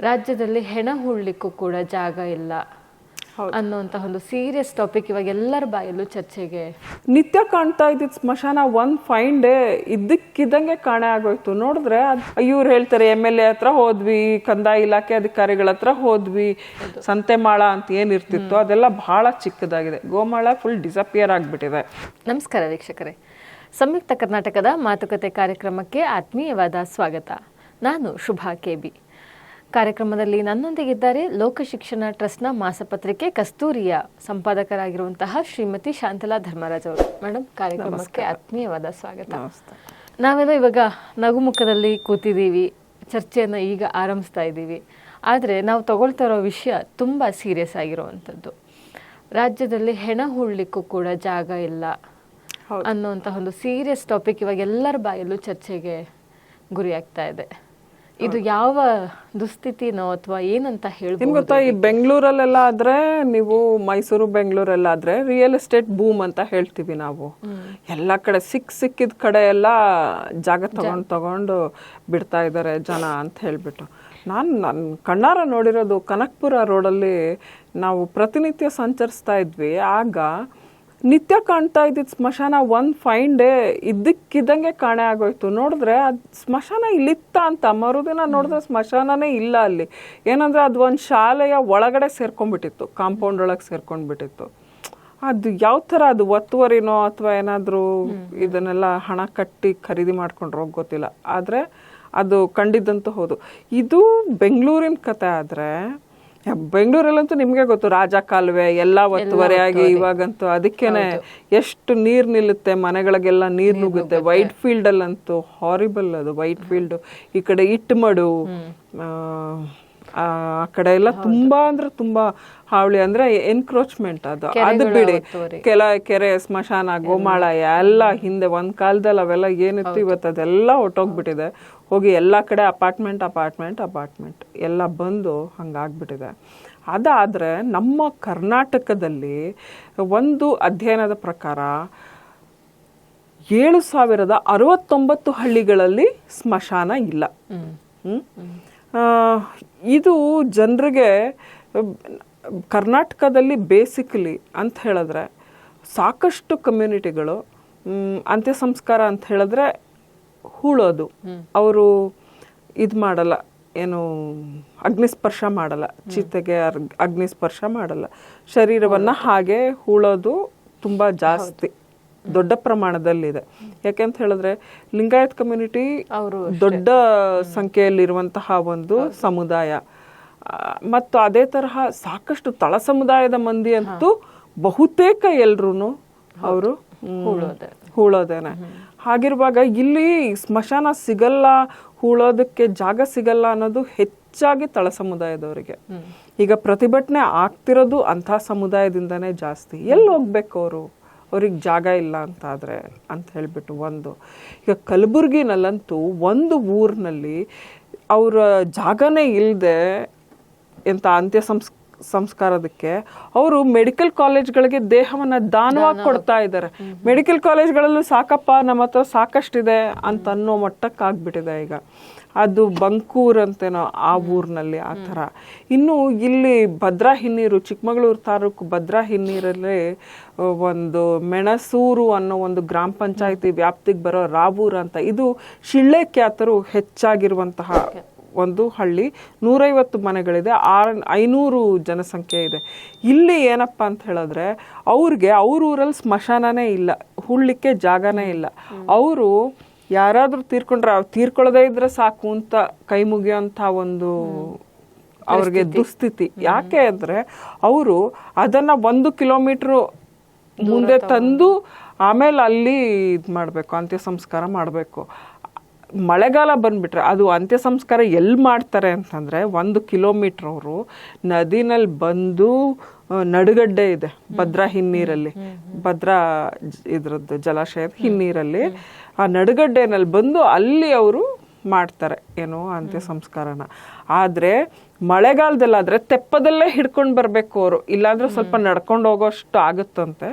ರಾಜ್ಯದಲ್ಲಿ ಹೆಣ ಹೂಳ್ಲಿಕ್ಕೂ ಕೂಡ ಜಾಗ ಇಲ್ಲ ಅನ್ನುವಂತಹ ಒಂದು ಸೀರಿಯಸ್ ಟಾಪಿಕ್ ಇವಾಗ ಎಲ್ಲರ ಬಾಯಲ್ಲೂ ಚರ್ಚೆಗೆ ನಿತ್ಯ ಕಾಣ್ತಾ ಇದ್ದಿದ್ ಸ್ಮಶಾನ ಒಂದ್ ಫೈನ್ ಡೇ ಇದ್ದಕ್ಕಿದ್ದಂಗೆ ಕಾಣೆ ಆಗೋಯ್ತು. ನೋಡಿದ್ರೆ ಇವ್ರು ಹೇಳ್ತಾರೆ ಎಂ ಎಲ್ ಎ ಹತ್ರ ಹೋದ್ವಿ ಕಂದಾಯ ಇಲಾಖೆ ಅಧಿಕಾರಿಗಳ ಹತ್ರ ಹೋದ್ವಿ ಸಂತೆಮಾಳ ಅಂತ ಏನಿರ್ತಿತ್ತು ಅದೆಲ್ಲ ಬಹಳ ಚಿಕ್ಕದಾಗಿದೆ. ಗೋಮಾಳ ಫುಲ್ ಡಿಸಪಿಯರ್ ಆಗ್ಬಿಟ್ಟಿದೆ. ನಮಸ್ಕಾರ ವೀಕ್ಷಕರೇ. ಸಂಯುಕ್ತ ಕರ್ನಾಟಕದ ಮಾತುಕತೆ ಕಾರ್ಯಕ್ರಮಕ್ಕೆ ಆತ್ಮೀಯವಾದ ಸ್ವಾಗತ. ನಾನು ಶುಭಾ ಕೆಬಿ ಕಾರ್ಯಕ್ರಮದಲ್ಲಿ ನನ್ನೊಂದಿಗಿದ್ದಾರೆ ಲೋಕಶಿಕ್ಷಣ ಟ್ರಸ್ಟ್ನ ಮಾಸಪತ್ರಿಕೆ ಕಸ್ತೂರಿಯ ಸಂಪಾದಕರಾಗಿರುವಂತಹ ಶ್ರೀಮತಿ ಶಾಂತಲಾ ಧರ್ಮರಾಜ್ ಅವರು. ಮೇಡಮ್ ಕಾರ್ಯಕ್ರಮಕ್ಕೆ ಆತ್ಮೀಯವಾದ ಸ್ವಾಗತ. ನಾವೆಲ್ಲ ಇವಾಗ ನಗುಮುಖದಲ್ಲಿ ಕೂತಿದ್ದೀವಿ ಚರ್ಚೆಯನ್ನು ಈಗ ಆರಂಭಿಸ್ತಾ ಇದ್ದೀವಿ. ಆದರೆ ನಾವು ತಗೊಳ್ತಾ ಇರೋ ವಿಷಯ ತುಂಬ ಸೀರಿಯಸ್ ಆಗಿರುವಂಥದ್ದು. ರಾಜ್ಯದಲ್ಲಿ ಹೆಣ ಹೂಳಲಿಕ್ಕೂ ಕೂಡ ಜಾಗ ಇಲ್ಲ ಅನ್ನುವಂಥ ಒಂದು ಸೀರಿಯಸ್ ಟಾಪಿಕ್ ಇವಾಗ ಎಲ್ಲರ ಬಾಯಲ್ಲೂ ಚರ್ಚೆಗೆ ಗುರಿಯಾಗ್ತಾ ಇದೆ. ಇದು ಯಾವ ದುಸ್ಥಿತಿನೋ ಅಥವಾ ಏನಂತ ನಿಮ್ಗೆ ಗೊತ್ತಾ ಈ ಬೆಂಗಳೂರಲ್ಲೆಲ್ಲ ಆದ್ರೆ ನೀವು ಮೈಸೂರು ಬೆಂಗಳೂರೆಲ್ಲ ಆದ್ರೆ ರಿಯಲ್ ಎಸ್ಟೇಟ್ ಬೂಮ್ ಅಂತ ಹೇಳ್ತೀವಿ ನಾವು. ಎಲ್ಲ ಕಡೆ ಸಿಕ್ ಸಿಕ್ಕಿದ ಕಡೆ ಎಲ್ಲ ಜಾಗ ತಗೊಂಡು ತಗೊಂಡು ಬಿಡ್ತಾ ಇದ್ದಾರೆ ಜನ ಅಂತ ಹೇಳ್ಬಿಟ್ಟು. ನಾನು ನನ್ನ ಕಣ್ಣಾರ ನೋಡಿರೋದು ಕನಕ್ಪುರ ರೋಡಲ್ಲಿ ನಾವು ಪ್ರತಿನಿತ್ಯ ಸಂಚರಿಸ್ತಾ ಇದ್ವಿ. ಆಗ ನಿತ್ಯ ಕಾಣ್ತಾ ಇದ್ದಿದ್ದು ಸ್ಮಶಾನ ಒಂದು ಫೈನ್ ಡೇ ಇದ್ದಕ್ಕಿದ್ದಂಗೆ ಕಾಣೆ ಆಗೋಯ್ತು. ನೋಡಿದ್ರೆ ಅದು ಸ್ಮಶಾನ ಇಲ್ಲಿತ್ತ ಅಂತ ಮರುದಿನ ನೋಡಿದ್ರೆ ಸ್ಮಶಾನನೇ ಇಲ್ಲ ಅಲ್ಲಿ. ಏನಂದ್ರೆ ಅದು ಒಂದು ಶಾಲೆಯ ಒಳಗಡೆ ಸೇರ್ಕೊಂಡ್ಬಿಟ್ಟಿತ್ತು ಕಾಂಪೌಂಡ್ ಒಳಗೆ ಸೇರ್ಕೊಂಡ್ಬಿಟ್ಟಿತ್ತು. ಅದು ಯಾವ ಥರ ಅದು ಒತ್ತುವರಿನೋ ಅಥವಾ ಏನಾದರೂ ಇದನ್ನೆಲ್ಲ ಹಣ ಕಟ್ಟಿ ಖರೀದಿ ಮಾಡ್ಕೊಂಡ್ರೋ ಗೊತ್ತಿಲ್ಲ. ಆದರೆ ಅದು ಕಂಡಿದ್ದಂತೂ ಹೌದು. ಇದು ಬೆಂಗಳೂರಿನ ಕತೆ ಆದರೆ ಬೆಂಗಳೂರಲ್ಲಂತೂ ನಿಮ್ಗೆ ಗೊತ್ತು ರಾಜ ಕಾಲುವೆ ಎಲ್ಲ ಒತ್ತುವರಿಯಾಗಿ ಇವಾಗಂತೂ ಅದಕ್ಕೇನೆ ಎಷ್ಟು ನೀರ್ ನಿಲ್ಲುತ್ತೆ ಮನೆಗಳಿಗೆಲ್ಲ ನೀರು ನುಗ್ಗುತ್ತೆ. ವೈಟ್ ಫೀಲ್ಡ್ ಅಲ್ಲಂತೂ ಹಾರಿಬಲ್ ಅದು ವೈಟ್ ಫೀಲ್ಡ್ ಈ ಕಡೆ ಇಟ್ಟಮಡು ಆ, ಆ ಕಡೆ ಎಲ್ಲ ತುಂಬಾ ಅಂದ್ರೆ ತುಂಬಾ ಹಾವಳಿ. ಅಂದ್ರೆ ಎನ್ಕ್ರೋಚ್ಮೆಂಟ್ ಅದು. ಅದು ಬಿಡಿ. ಕೆಲ ಕೆರೆ ಸ್ಮಶಾನ ಗೋಮಾಳ ಎಲ್ಲ. ಹಿಂದೆ ಒಂದ್ ಕಾಲದಲ್ಲಿ ಅವೆಲ್ಲ ಏನಿತ್ತು ಇವತ್ತು ಅದೆಲ್ಲ ಹೊಟ್ಟೋಗ್ಬಿಟ್ಟಿದೆ ಹೋಗಿ ಎಲ್ಲ ಕಡೆ ಅಪಾರ್ಟ್ಮೆಂಟ್ ಅಪಾರ್ಟ್ಮೆಂಟ್ ಅಪಾರ್ಟ್ಮೆಂಟ್ ಎಲ್ಲ ಬಂದು ಹಂಗಾಗ್ಬಿಟ್ಟಿದೆ. ಅದಾದರೆ ನಮ್ಮ ಕರ್ನಾಟಕದಲ್ಲಿ ಒಂದು ಅಧ್ಯಯನದ ಪ್ರಕಾರ ಏಳು ಸಾವಿರದ ಅರವತ್ತೊಂಬತ್ತು ಹಳ್ಳಿಗಳಲ್ಲಿ ಸ್ಮಶಾನ ಇಲ್ಲ. ಇದು ಜನರಿಗೆ ಕರ್ನಾಟಕದಲ್ಲಿ ಬೇಸಿಕಲಿ ಅಂತ ಹೇಳಿದ್ರೆ ಸಾಕಷ್ಟು ಕಮ್ಯುನಿಟಿಗಳು ಅಂತ್ಯ ಸಂಸ್ಕಾರ ಅಂತ ಹೇಳಿದ್ರೆ ಹೂಳೋದು. ಅವರು ಇದು ಮಾಡಲ್ಲ ಏನು ಅಗ್ನಿಸ್ಪರ್ಶ ಮಾಡಲ್ಲ ಚಿತೆಗೆ ಅಗ್ನಿಸ್ಪರ್ಶ ಮಾಡಲ್ಲ. ಶರೀರವನ್ನ ಹಾಗೆ ಹೂಳೋದು ತುಂಬಾ ಜಾಸ್ತಿ ದೊಡ್ಡ ಪ್ರಮಾಣದಲ್ಲಿದೆ. ಯಾಕೆಂತ ಹೇಳಿದ್ರೆ ಲಿಂಗಾಯತ್ ಕಮ್ಯುನಿಟಿ ಅವರು ದೊಡ್ಡ ಸಂಖ್ಯೆಯಲ್ಲಿರುವಂತಹ ಒಂದು ಸಮುದಾಯ. ಮತ್ತು ಅದೇ ತರಹ ಸಾಕಷ್ಟು ತಳ ಸಮುದಾಯದ ಮಂದಿ ಅಂತೂ ಬಹುತೇಕ ಎಲ್ರೂ ಅವರು ಹೂಳೋದೆ. ಹೂಳೋದೇನೆ. ಹಾಗಿರುವಾಗ ಇಲ್ಲಿ ಸ್ಮಶಾನ ಸಿಗಲ್ಲ ಹೂಳೋದಕ್ಕೆ ಜಾಗ ಸಿಗಲ್ಲ ಅನ್ನೋದು ಹೆಚ್ಚಾಗಿ ತಳ ಸಮುದಾಯದವರಿಗೆ. ಈಗ ಪ್ರತಿಭಟನೆ ಆಗ್ತಿರೋದು ಅಂಥ ಸಮುದಾಯದಿಂದನೇ ಜಾಸ್ತಿ. ಎಲ್ಲಿ ಹೋಗ್ಬೇಕು ಅವರು? ಅವ್ರಿಗೆ ಜಾಗ ಇಲ್ಲ ಅಂತ ಆದ್ರೆ ಅಂತ ಹೇಳಿಬಿಟ್ಟು ಒಂದು. ಈಗ ಕಲಬುರ್ಗಿನಲ್ಲಂತೂ ಒಂದು ಊರಿನಲ್ಲಿ ಅವರ ಜಾಗನೇ ಇಲ್ಲದೆ ಎಂಥ ಅಂತ್ಯ ಸಂಸ್ ಸಂಸ್ಕಾರದಕ್ಕೆ ಅವರು ಮೆಡಿಕಲ್ ಕಾಲೇಜ್ಗಳಿಗೆ ದೇಹವನ್ನ ದಾನವಾಗಿ ಕೊಡ್ತಾ ಇದ್ದಾರೆ. ಮೆಡಿಕಲ್ ಕಾಲೇಜ್ಗಳಲ್ಲೂ ಸಾಕಪ್ಪ ನಮ್ಮ ಹತ್ರ ಸಾಕಷ್ಟಿದೆ ಅಂತ ಅನ್ನೋ ಮಟ್ಟಕ್ಕೆ ಆಗ್ಬಿಟ್ಟಿದೆ ಈಗ. ಅದು ಬಂಕೂರ್ ಅಂತೇನೋ ಆ ಊರಿನಲ್ಲಿ ಆ ಥರ. ಇನ್ನು ಇಲ್ಲಿ ಭದ್ರಾ ಹಿನ್ನೀರು ಚಿಕ್ಕಮಗಳೂರು ತಾಲೂಕು ಭದ್ರಾ ಹಿನ್ನೀರಲ್ಲಿ ಒಂದು ಮೆಣಸೂರು ಅನ್ನೋ ಒಂದು ಗ್ರಾಮ ಪಂಚಾಯತಿ ವ್ಯಾಪ್ತಿಗೆ ಬರೋ ರಾವೂರ್ ಅಂತ. ಇದು ಶಿಳ್ಳೆ ಖ್ಯಾತರು ಹೆಚ್ಚಾಗಿರುವಂತಹ ಒಂದು ಹಳ್ಳಿ ನೂರೈವತ್ತು ಮನೆಗಳಿದೆ ಆರ್ ಐನೂರು ಜನಸಂಖ್ಯೆ ಇದೆ. ಇಲ್ಲಿ ಏನಪ್ಪ ಅಂತ ಹೇಳಿದ್ರೆ ಅವ್ರಿಗೆ ಅವ್ರ ಊರಲ್ಲಿ ಸ್ಮಶಾನನೇ ಇಲ್ಲ ಹುಳ್ಳಿಕ್ಕೆ ಜಾಗನೇ ಇಲ್ಲ. ಅವರು ಯಾರಾದರೂ ತೀರ್ಕೊಂಡ್ರೆ ಅವ್ರು ತೀರ್ಕೊಳ್ಳದೇ ಇದ್ರೆ ಸಾಕು ಅಂತ ಕೈ ಮುಗಿಯೋಂಥ ಒಂದು ಅವ್ರಿಗೆ ದುಸ್ಥಿತಿ. ಯಾಕೆ ಅಂದರೆ ಅವರು ಅದನ್ನು ಒಂದು ಕಿಲೋಮೀಟ್ರು ಮುಂದೆ ತಂದು ಆಮೇಲೆ ಅಲ್ಲಿ ಇದು ಮಾಡಬೇಕು ಅಂತ್ಯ ಸಂಸ್ಕಾರ ಮಾಡಬೇಕು. ಮಳೆಗಾಲ ಬಂದುಬಿಟ್ರೆ ಅದು ಅಂತ್ಯ ಸಂಸ್ಕಾರ ಎಲ್ಲಿ ಮಾಡ್ತಾರೆ ಅಂತಂದರೆ ಒಂದು ಕಿಲೋಮೀಟ್ರ್ ಅವರು ನದಿನಲ್ಲಿ ಬಂದು ನಡುಗಡ್ಡೆ ಇದೆ ಭದ್ರಾ ಹಿನ್ನೀರಲ್ಲಿ. ಭದ್ರಾ ಇದ್ರದ್ದು ಜಲಾಶಯದ ಹಿನ್ನೀರಲ್ಲಿ. ಆ ನಡುಗಡ್ಡೆನಲ್ಲಿ ಬಂದು ಅಲ್ಲಿ ಅವರು ಮಾಡ್ತಾರೆ ಏನೋ ಅಂತ್ಯ ಸಂಸ್ಕಾರನ ಆದ್ರೆ ಮಳೆಗಾಲದಲ್ಲಾದ್ರೆ ತೆಪ್ಪದಲ್ಲೇ ಹಿಡ್ಕೊಂಡು ಬರ್ಬೇಕು ಅವರು. ಇಲ್ಲಾಂದ್ರೆ ಸ್ವಲ್ಪ ನಡ್ಕೊಂಡು ಹೋಗೋಷ್ಟು ಆಗುತ್ತಂತೆ.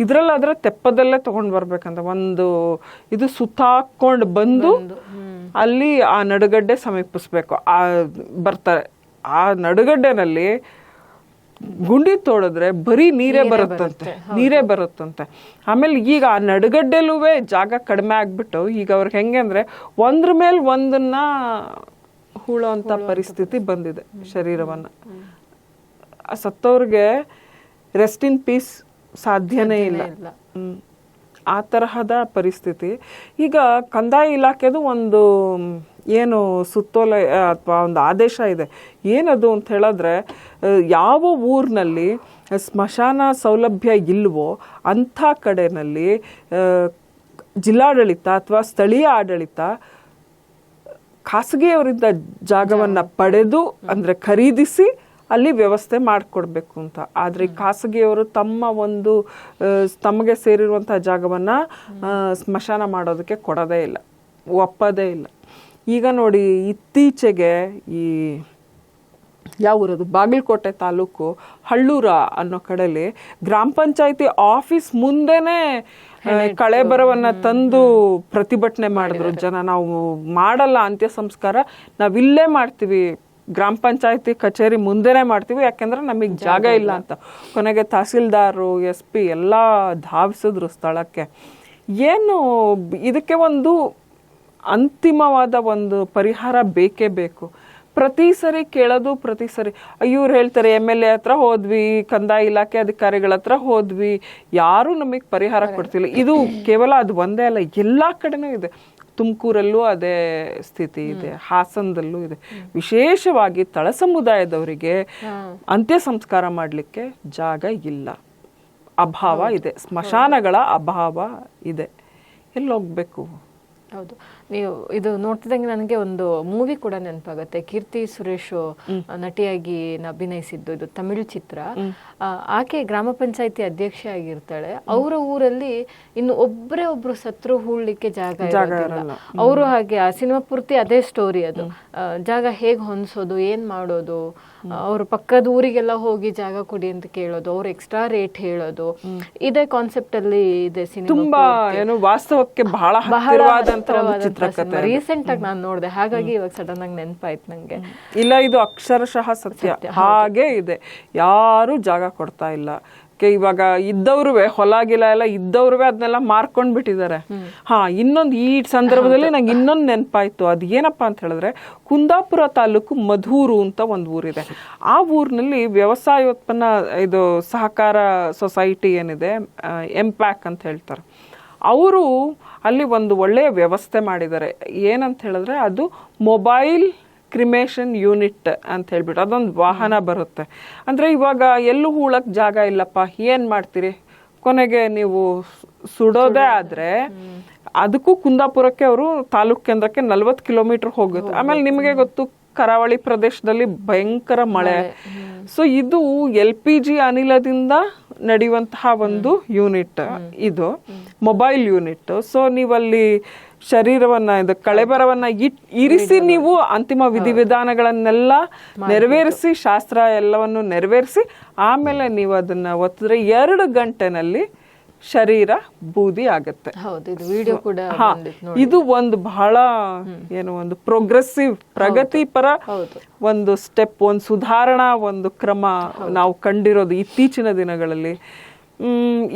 ಇದ್ರಲ್ಲಾದ್ರೆ ತೆಪ್ಪದಲ್ಲೇ ತಗೊಂಡ್ ಬರ್ಬೇಕಂತ ಒಂದು ಇದು ಸುತ್ತಾಕೊಂಡು ಬಂದು ಅಲ್ಲಿ ಆ ನಡುಗಡ್ಡೆ ಸಮೀಪಿಸ್ಬೇಕು. ಆ ಬರ್ತಾರೆ. ಆ ನಡುಗಡ್ಡೆನಲ್ಲಿ ಗುಂಡಿ ತೋಡಿದ್ರೆ ಬರೀ ನೀರೇ ಬರುತ್ತಂತೆ. ನೀರೇ ಬರುತ್ತಂತೆ. ಆಮೇಲೆ ಈಗ ಆ ನಡುಗಡ್ಡೆಲೂ ಜಾಗ ಕಡಿಮೆ ಆಗ್ಬಿಟ್ಟು ಈಗ ಅವ್ರಿಗೆ ಹೆಂಗೆ ಅಂದ್ರೆ ಒಂದ್ರ ಮೇಲೆ ಒಂದನ್ನ ಹೂಳೋಂಥ ಪರಿಸ್ಥಿತಿ ಬಂದಿದೆ ಶರೀರವನ್ನ. ಸತ್ತವ್ರಿಗೆ ರೆಸ್ಟ್ ಇನ್ ಪೀಸ್ ಸಾಧ್ಯನೇ ಇಲ್ಲ. ಇಲ್ಲ. ಆ ತರಹದ ಪರಿಸ್ಥಿತಿ. ಈಗ ಕಂದಾಯ ಇಲಾಖೆದು ಒಂದು ಏನು ಸುತ್ತೋಲೆ ಅಥವಾ ಒಂದು ಆದೇಶ ಇದೆ. ಏನದು ಅಂತ ಹೇಳಿದ್ರೆ ಯಾವ ಊರಿನಲ್ಲಿ ಸ್ಮಶಾನ ಸೌಲಭ್ಯ ಇಲ್ವೋ ಅಂಥ ಕಡೆನಲ್ಲಿ ಜಿಲ್ಲಾಡಳಿತ ಅಥವಾ ಸ್ಥಳೀಯ ಆಡಳಿತ ಖಾಸಗಿಯವರಿಂದ ಜಾಗವನ್ನು ಪಡೆದು ಅಂದರೆ ಖರೀದಿಸಿ ಅಲ್ಲಿ ವ್ಯವಸ್ಥೆ ಮಾಡಿಕೊಡ್ಬೇಕು ಅಂತ. ಆದರೆ ಖಾಸಗಿಯವರು ತಮ್ಮ ಒಂದು ತಮಗೆ ಸೇರಿರುವಂಥ ಜಾಗವನ್ನು ಸ್ಮಶಾನ ಮಾಡೋದಕ್ಕೆ ಕೊಡೋದೇ ಇಲ್ಲ. ಒಪ್ಪದೇ ಇಲ್ಲ. ಈಗ ನೋಡಿ ಇತ್ತೀಚೆಗೆ ಈ ಯಾವ ಊರದು? ಬಾಗಲಕೋಟೆ ತಾಲೂಕು ಹಳ್ಳೂರ ಅನ್ನೋ ಕಡೆಯಲ್ಲಿ ಗ್ರಾಮ ಪಂಚಾಯತಿ ಆಫೀಸ್ ಮುಂದೆನೆ ಕಳೆಬರವನ್ನ ತಂದು ಪ್ರತಿಭಟನೆ ಮಾಡಿದ್ರು ಜನ. ನಾವು ಮಾಡಲ್ಲ ಅಂತ್ಯ ಸಂಸ್ಕಾರ. ನಾವಿಲ್ಲೇ ಮಾಡ್ತೀವಿ. ಗ್ರಾಮ ಪಂಚಾಯತಿ ಕಚೇರಿ ಮುಂದೆನೆ ಮಾಡ್ತೀವಿ. ಯಾಕೆಂದ್ರೆ ನಮಗೆ ಜಾಗ ಇಲ್ಲ. ಅಂತ. ಕೊನೆಗೆ ತಹಸೀಲ್ದಾರು ಎಸ್ ಪಿ ಎಲ್ಲ ಧಾವಿಸಿದ್ರು ಸ್ಥಳಕ್ಕೆ. ಏನು ಇದಕ್ಕೆ ಒಂದು ಅಂತಿಮವಾದ ಒಂದು ಪರಿಹಾರ ಬೇಕೇ ಬೇಕು. ಪ್ರತಿ ಸರಿ ಕೇಳೋದು ಪ್ರತಿ ಸರಿ. ಇವ್ರು ಹೇಳ್ತಾರೆ ಎಂ ಎಲ್ ಎ ಹತ್ರ ಹೋದ್ವಿ ಕಂದಾಯ ಇಲಾಖೆ ಅಧಿಕಾರಿಗಳ ಹತ್ರ ಹೋದ್ವಿ. ಯಾರು ನಮಗೆ ಪರಿಹಾರ ಕೊಡ್ತಿಲ್ಲ. ಇದು ಕೇವಲ ಅದು ಒಂದೇ ಅಲ್ಲ ಎಲ್ಲ ಕಡೆನೂ ಇದೆ. ತುಮಕೂರಲ್ಲೂ ಅದೇ ಸ್ಥಿತಿ ಇದೆ ಹಾಸನದಲ್ಲೂ ಇದೆ. ವಿಶೇಷವಾಗಿ ತಳ ಸಮುದಾಯದವರಿಗೆ ಅಂತ್ಯ ಸಂಸ್ಕಾರ ಮಾಡಲಿಕ್ಕೆ ಜಾಗ ಇಲ್ಲ. ಅಭಾವ ಇದೆ. ಸ್ಮಶಾನಗಳ ಅಭಾವ ಇದೆ. ಎಲ್ಲಿ ಹೋಗ್ಬೇಕು ಹೌದು. ನೀವು ಇದು ನೋಡ್ತಿದಂಗೆ ನನಗೆ ಒಂದು ಮೂವಿ ಕೂಡ ನೆನಪಾಗುತ್ತೆ. ಕೀರ್ತಿ ಸುರೇಶ್ ನಟಿಯಾಗಿ ಅಭಿನಯಿಸಿದ್ದು ಇದು ತಮಿಳು ಚಿತ್ರ. ಆಕೆ ಗ್ರಾಮ ಪಂಚಾಯತಿ ಅಧ್ಯಕ್ಷೆ ಆಗಿರ್ತಾಳೆ ಅವರ ಊರಲ್ಲಿ ಇನ್ನು ಒಬ್ಬರೇ ಒಬ್ರು ಸತ್ರು ಹೂಳ್ಲಿಕ್ಕೆ ಜಾಗ ಅವರು ಹಾಗೆ ಆ ಸಿನಿಮಾ ಪೂರ್ತಿ ಅದೇ ಸ್ಟೋರಿ ಅದು. ಜಾಗ ಹೇಗೆ ಹೊಂದಿಸೋದು ಏನ್ ಮಾಡೋದು ಅವ್ರ ಪಕ್ಕದ ಊರಿಗೆಲ್ಲ ಹೋಗಿ ಜಾಗ ಕೊಡಿ ಅಂತ ಕೇಳೋದು ಅವ್ರು ಎಕ್ಸ್ಟ್ರಾ ರೇಟ್ ಹೇಳೋದು. ಇದೇ ಕಾನ್ಸೆಪ್ಟ್ ಅಲ್ಲಿ ಇದೆ ಸಿನಿಮಾ ತುಂಬಾ ಏನು ವಾಸ್ತವಕ್ಕೆ ಬಹಳ ಚಿತ್ರಕಥೆ ರೀಸೆಂಟ್ ಆಗಿ ನಾನು ನೋಡಿದೆ ಹಾಗಾಗಿ ಇವಾಗ ಸಡನ್ ಆಗಿ ನೆನಪಾಯ್ತು ನಂಗೆ. ಇಲ್ಲ ಇದು ಅಕ್ಷರಶಃ ಸತ್ಯ. ಹಾಗೆ ಇದೆ. ಯಾರು ಜಾಗ ಕೊಡ್ತಾ ಇಲ್ಲ. ಇವಾಗ ಇದ್ದವ್ರು ಹೊಲ ಗಿಲ ಎಲ್ಲ ಇದ್ದವ್ರು ಅದನ್ನೆಲ್ಲ ಮಾರ್ಕೊಂಡ್ ಬಿಟ್ಟಿದ್ದಾರೆ. ಹಾ, ಇನ್ನೊಂದು ಈ ಸಂದರ್ಭದಲ್ಲಿ ನಂಗೆ ಇನ್ನೊಂದು ನೆನಪಾಯ್ತು. ಅದು ಏನಪ್ಪಾ ಅಂತ ಹೇಳಿದ್ರೆ ಕುಂದಾಪುರ ತಾಲೂಕು ಮಧೂರು ಅಂತ ಒಂದು ಊರಿದೆ. ಆ ಊರಿನಲ್ಲಿ ವ್ಯವಸಾಯೋತ್ಪನ್ನ, ಇದು ಸಹಕಾರ ಸೊಸೈಟಿ ಏನಿದೆ ಎಂಪ್ಯಾಕ್ ಅಂತ ಹೇಳ್ತಾರೆ. ಅವರು ಅಲ್ಲಿ ಒಂದು ಒಳ್ಳೆಯ ವ್ಯವಸ್ಥೆ ಮಾಡಿದ್ದಾರೆ. ಏನಂತ ಹೇಳಿದ್ರೆ ಅದು ಮೊಬೈಲ್ ಕ್ರಿಮೇಷನ್ ಯೂನಿಟ್ ಅಂತ ಹೇಳ್ಬಿಟ್ಟು ಅದೊಂದು ವಾಹನ ಬರುತ್ತೆ. ಅಂದ್ರೆ ಇವಾಗ ಎಲ್ಲೂ ಹೂಳಕ್ಕೆ ಜಾಗ ಇಲ್ಲಪ್ಪ. ಏನ್ ಮಾಡ್ತೀರಿ? ಕೊನೆಗೆ ನೀವು ಸುಡೋದೇ ಆದ್ರೆ ಅದಕ್ಕೂ ಕುಂದಾಪುರಕ್ಕೆ ಅವರು ತಾಲೂಕ್ ಕೇಂದ್ರಕ್ಕೆ ನಲ್ವತ್ತು ಕಿಲೋಮೀಟರ್ ಹೋಗುತ್ತೆ. ಆಮೇಲೆ ನಿಮಗೆ ಗೊತ್ತು ಕರಾವಳಿ ಪ್ರದೇಶದಲ್ಲಿ ಭಯಂಕರ ಮಳೆ. ಸೊ ಇದು ಎಲ್ ಪಿ ಜಿ ಅನಿಲದಿಂದ ನಡೆಯುವಂತಹ ಒಂದು ಯೂನಿಟ್ ಇದು. Mobile unit. ಸೊ ನೀವಲ್ಲಿ ಶರೀರವನ್ನ ಇದು ಕಳೆಬರವನ್ನ ಇಟ್ ಇರಿಸಿ ನೀವು ಅಂತಿಮ ವಿಧಿವಿಧಾನಗಳನ್ನೆಲ್ಲ ನೆರವೇರಿಸಿ ಶಾಸ್ತ್ರ ಎಲ್ಲವನ್ನು ನೆರವೇರಿಸಿ ಆಮೇಲೆ ನೀವು ಅದನ್ನ ಒತ್ತಿದ್ರೆ ಎರಡು ಗಂಟೆನಲ್ಲಿ ಶರೀರ ಬೂದಿ ಆಗತ್ತೆ. ಇದು ವಿಡಿಯೋ ಕೂಡ ಹಾ ಬಂದಿತ್ತು ನೋಡಿ. ಇದು ಒಂದು ಬಹಳ ಏನು ಒಂದು ಪ್ರೋಗ್ರೆಸಿವ್ ಪ್ರಗತಿಪರ ಒಂದು ಸ್ಟೆಪ್ ಒಂದು ಸುಧಾರಣಾ ಒಂದು ಕ್ರಮ ನಾವು ಕಂಡಿರೋದು ಇತ್ತೀಚಿನ ದಿನಗಳಲ್ಲಿ.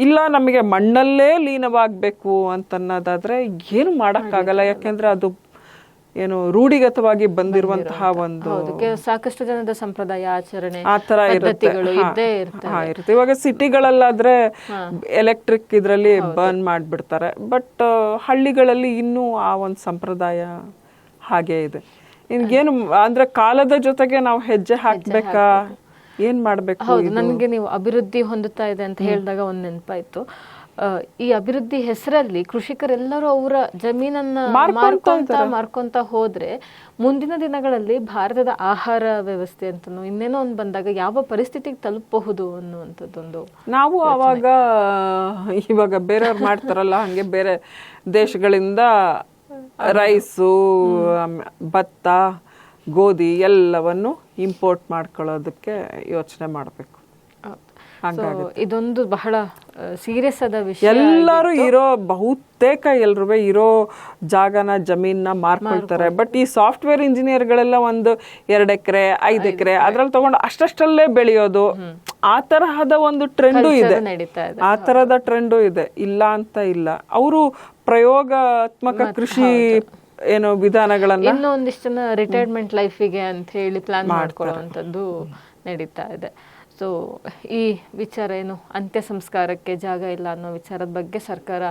ಇಲ್ಲ ನಮಗೆ ಮಣ್ಣಲ್ಲೇ ಲೀನವಾಗಬೇಕು ಅಂತನ್ನೋದಾದ್ರೆ ಏನು ಮಾಡೋಕ್ಕಾಗಲ್ಲ. ಯಾಕೆಂದ್ರೆ ಅದು ಏನು ರೂಢಿಗತವಾಗಿ ಬಂದಿರುವಂತಹ ಒಂದು ಸಾಕಷ್ಟು ಜನದ ಸಂಪ್ರದಾಯ ಆಚರಣೆ ಆ ತರ ಇರುತ್ತೆ. ಇವಾಗ ಸಿಟಿಗಳಲ್ಲಾದ್ರೆ ಎಲೆಕ್ಟ್ರಿಕ್ ಇದ್ರಲ್ಲಿ ಬರ್ನ್ ಮಾಡಿಬಿಡ್ತಾರೆ. ಬಟ್ ಹಳ್ಳಿಗಳಲ್ಲಿ ಇನ್ನೂ ಆ ಒಂದು ಸಂಪ್ರದಾಯ ಹಾಗೆ ಇದೆ. ಏನು ಅಂದ್ರೆ ಕಾಲದ ಜೊತೆಗೆ ನಾವು ಹೆಜ್ಜೆ ಹಾಕ್ಬೇಕಾ. ಏನ್ ಮಾಡ್ಬೇಕು ಹೌದು ನನಗೆ ನೀವು ಅಭಿವೃದ್ಧಿ ಹೊಂದುತ್ತಾ ಇದೆ ಅಂತ ಹೇಳಿದಾಗ ಒಂದು ನೆನಪಾಯ್ತು. ಈ ಅಭಿವೃದ್ಧಿ ಹೆಸರಲ್ಲಿ ಕೃಷಿಕರೆಲ್ಲರೂ ಅವರ ಜಮೀನನ್ನ ಮಾರ್ಕೊಂತ ಮಾರ್ಕೊಂತ ಹೋದ್ರೆ ಮುಂದಿನ ದಿನಗಳಲ್ಲಿ ಭಾರತದ ಆಹಾರ ವ್ಯವಸ್ಥೆ ಅಂತ ಇನ್ನೇನೋ ಒಂದು ಬಂದಾಗ ಯಾವ ಪರಿಸ್ಥಿತಿಗೆ ತಲುಪಬಹುದು ಅನ್ನುವಂಥದ್ದೊಂದು ನಾವು ಅವಾಗ ಇವಾಗ ಬೇರೆಯವ್ರು ಮಾಡ್ತಾರಲ್ಲ ಹಂಗೆ ಬೇರೆ ದೇಶಗಳಿಂದ ರೈಸು ಭತ್ತ ಗೋಧಿ ಎಲ್ಲವನ್ನು ಇಂಪೋರ್ಟ್ ಮಾಡ್ಕೊಳ್ಳೋದಕ್ಕೆ ಯೋಚನೆ ಮಾಡಬೇಕು. ಇದೊಂದು ಬಹಳ ಸೀರಿಯಸ್ ಆದ ವಿಷಯ ಎಲ್ಲರೂ ಇರೋ ಬಹುತೇಕ ಎಲ್ರೂ ಇರೋ ಜಾಗನ ಜಮೀನ್ನ ಮಾರ್ಕೊಳ್ತಾರೆ. ಬಟ್ ಈ ಸಾಫ್ಟ್ವೇರ್ ಇಂಜಿನಿಯರ್ಗಳೆಲ್ಲ ಒಂದು ಎರಡು ಎಕರೆ ಐದು ಎಕರೆ ಅದ್ರಲ್ಲಿ ತಗೊಂಡು ಅಷ್ಟಷ್ಟಲ್ಲೇ ಬೆಳೆಯೋದು. ಆ ತರಹದ ಒಂದು ಟ್ರೆಂಡು ಇದೆ. ಆ ತರದ ಟ್ರೆಂಡು ಇದೆ. ಇಲ್ಲ ಅಂತ ಇಲ್ಲ. ಅವರು ಪ್ರಯೋಗಾತ್ಮಕ ಕೃಷಿ ಏನು ವಿಧಾನಗಳನ್ನ ಇನ್ನೊಂದಿಷ್ಟು ಜನ ರಿಟೈರ್ಮೆಂಟ್ ಲೈಫಿಗೆ ಅಂತ ಹೇಳಿ ಪ್ಲಾನ್ ಮಾಡ್ಕೊಳ್ಳುವಂಥದ್ದು ನಡೀತಾ ಇದೆ. ಸೊ ಈ ವಿಚಾರ ಏನು ಅಂತ್ಯ ಸಂಸ್ಕಾರಕ್ಕೆ ಜಾಗ ಇಲ್ಲ ಅನ್ನೋ ವಿಚಾರದ ಬಗ್ಗೆ ಸರ್ಕಾರ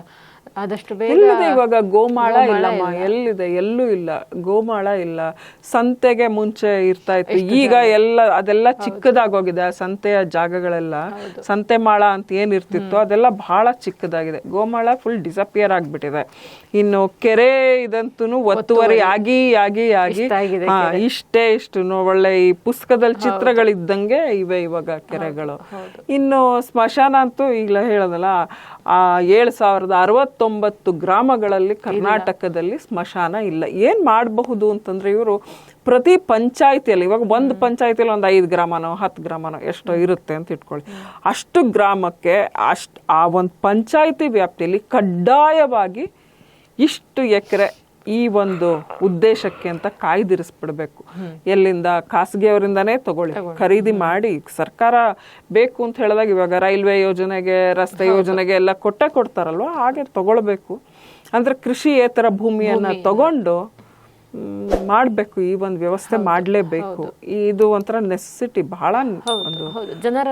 ಆದಷ್ಟು ಬೇಗ ಇವಾಗ ಗೋಮಾಳ ಇಲ್ಲಮ್ಮ ಎಲ್ಲಿದೆ? ಎಲ್ಲೂ ಇಲ್ಲ. ಗೋಮಾಳ ಇಲ್ಲ. ಸಂತೆಗೆ ಮುಂಚೆ ಇರ್ತಾ ಇತ್ತು. ಈಗ ಎಲ್ಲ ಅದೆಲ್ಲ ಚಿಕ್ಕದಾಗೋಗಿದೆ. ಆ ಸಂತೆಯ ಜಾಗಗಳೆಲ್ಲ. ಸಂತೆ ಮಾಳ ಅಂತ ಏನ್ ಇರ್ತಿತ್ತು ಅದೆಲ್ಲ ಬಹಳ ಚಿಕ್ಕದಾಗಿದೆ. ಗೋಮಾಳ ಫುಲ್ ಡಿಸಪಿಯರ್ ಆಗ್ಬಿಟ್ಟಿದೆ. ಇನ್ನು ಕೆರೆ ಇದಂತೂ ಒತ್ತುವರಿ ಆಗಿ ಆಗಿ ಆಗಿ. ಇಷ್ಟೇ ಇಷ್ಟು. ಒಳ್ಳೆ ಈ ಪುಸ್ತಕದಲ್ಲಿ ಚಿತ್ರಗಳಿದ್ದಂಗೆ ಇವೆ ಇವಾಗ ಕೆರೆಗಳು. ಇನ್ನು ಸ್ಮಶಾನ ಅಂತೂ ಈಗಲೇ ಹೇಳೋದಲ್ಲ ಆ ಏಳು ಸಾವಿರದ ಅರವತ್ತೊಂಬತ್ತು ಗ್ರಾಮಗಳಲ್ಲಿ ಕರ್ನಾಟಕದಲ್ಲಿ ಸ್ಮಶಾನ ಇಲ್ಲ. ಏನ್ ಮಾಡಬಹುದು ಅಂತಂದ್ರೆ ಇವರು ಪ್ರತಿ ಪಂಚಾಯತಿಯಲ್ಲಿ ಇವಾಗ ಒಂದು ಪಂಚಾಯತಿಯಲ್ಲಿ ಒಂದು ಐದು ಗ್ರಾಮನೋ ಹತ್ತು ಗ್ರಾಮನೋ ಎಷ್ಟೋ ಇರುತ್ತೆ ಅಂತ ಇಟ್ಕೊಳ್ಳಿ. ಅಷ್ಟು ಗ್ರಾಮಕ್ಕೆ ಅಷ್ಟು ಆ ಒಂದು ಪಂಚಾಯತಿ ವ್ಯಾಪ್ತಿಯಲ್ಲಿ ಕಡ್ಡಾಯವಾಗಿ ಇಷ್ಟು ಎಕರೆ ಈ ಒಂದು ಉದ್ದೇಶಕ್ಕೆ ಅಂತ ಕಾಯ್ದಿರಿಸ್ಬಿಡ್ಬೇಕು. ಎಲ್ಲಿಂದ? ಖಾಸಗಿಯವರಿಂದನೇ ತಗೊಳ್ಳಿ. ಖರೀದಿ ಮಾಡಿ. ಸರ್ಕಾರ ಬೇಕು ಅಂತ ಹೇಳಿದಾಗ ಇವಾಗ ರೈಲ್ವೆ ಯೋಜನೆಗೆ ರಸ್ತೆ ಯೋಜನೆಗೆ ಎಲ್ಲ ಕೊಟ್ಟೆ ಕೊಡ್ತಾರಲ್ವ? ಹಾಗೆ ತಗೊಳ್ಬೇಕು. ಅಂದ್ರೆ ಕೃಷಿಯೇತರ ಭೂಮಿಯನ್ನ ತಗೊಂಡು ಮಾಡಬೇಕು ಮಾಡ್ಬೇಕು. ಈ ಒಂದು ವ್ಯವಸ್ಥೆ ಮಾಡ್ಲೇಬೇಕು. ಇದು ಒಂಥರ ನೆಸೆಸಿಟಿ ಬಹಳ ಒಂದು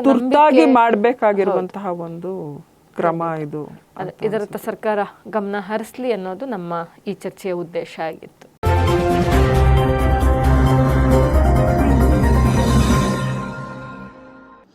ತುರ್ತಾಗಿ ಮಾಡ್ಬೇಕಾಗಿರುವಂತಹ ಒಂದು ಕ್ರಮ ಇದು ಇದರತ್ತ ಸರ್ಕಾರ ಗಮನ ಹರಿಸ್ಲಿ ಅನ್ನೋದು ನಮ್ಮ ಈ ಚರ್ಚೆಯ ಉದ್ದೇಶ ಆಗಿತ್ತು.